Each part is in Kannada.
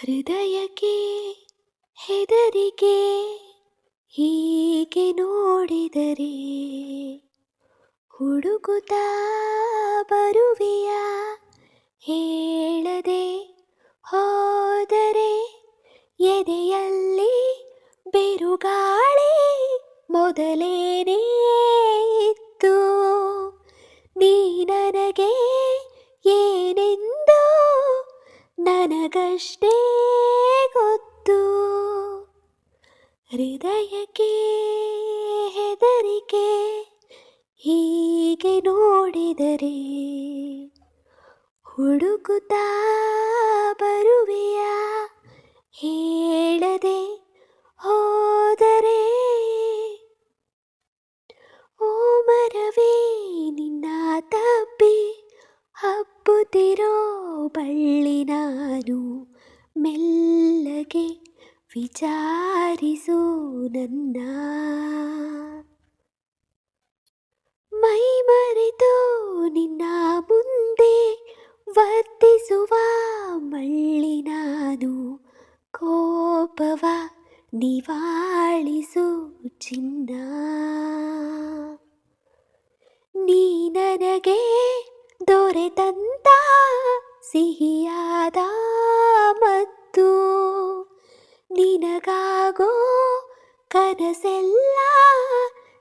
ಹೃದಯಕ್ಕೆ ಹೆದರಿಕೆ ಹೀಗೆ ನೋಡಿದರೆ ಹುಡುಕುತ್ತಾ ಬರುವೆಯ? ಹೇಳದೆ ಹೋದರೆ ಎದೆಯಲ್ಲಿ ಬಿರುಗಾಳಿ ಮೊದಲೇನೇ ನನಗಷ್ಟೇ ಗೊತ್ತು. ಹೃದಯಕ್ಕೆ ಹೆದರಿಕೆ ಹೀಗೆ ನೋಡಿದರೆ ಹುಡುಕುತ್ತಾ ಬರುವೆಯ? ಹೇಳದೆ ಮೆಲ್ಲಗೆ ವಿಚಾರಿಸು ನನ್ನ. ಮೈ ಮರೆತು ನಿನ್ನ ಮುಂದೆ ವರ್ತಿಸುವ ಮಳ್ಳಿ ನಾನು. ಕೋಪವ ನಿವಾಳಿಸು ಚಿನ್ನ. ನೀ ನನಗೆ ದೊರೆತಂತ ಸಿಹಿಯಾದ ಕನಸೆಲ್ಲ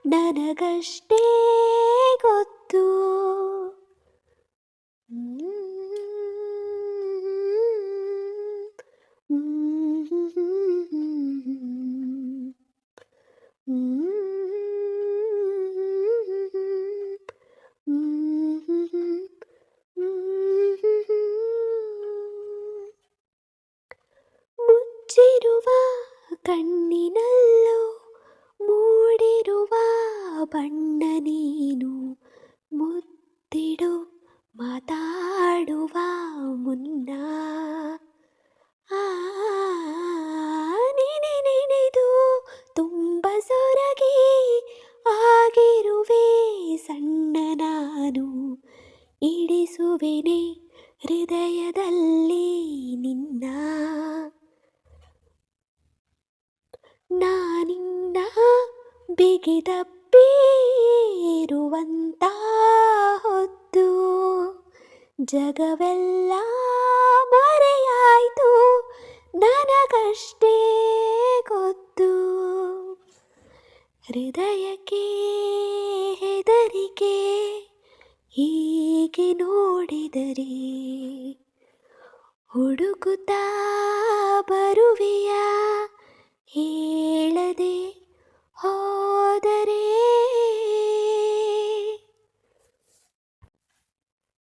ನನಗಷ್ಟೇ ಗೊತ್ತು ಮುಚ್ಚಿರುವ ಕಣ್ಣಿನಲ್ಲೂ ಮೂಡಿರುವ ಬಣ್ಣ ನೀನು ಮುತ್ತಿಡು ಮಾತಾಡುವ ಮುನ್ನ. ನೆನೆದು ತುಂಬ ಸೊರಗಿ ಆಗಿರುವೆ ಸಣ್ಣ ನಾನು. ಇಡಿಸುವೆನೆ ಹೃದಯದಲ್ಲಿ ನಿನ್ನ. ನಾನಿನ್ನ ಬಿಗಿದಪ್ಪಿರುವಂತ ಹೊತ್ತು ಜಗವೆಲ್ಲ ಮರೆಯಾಯಿತು ನನಗಷ್ಟೇ ಗೊತ್ತು. ಹೃದಯಕ್ಕೆ ಹೆದರಿಕೆ ಹೀಗೆ ನೋಡಿದರೆ ಹುಡುಕುತ್ತಾ ಬರುವೆಯ? ಹೇಳದೆ ಹೋ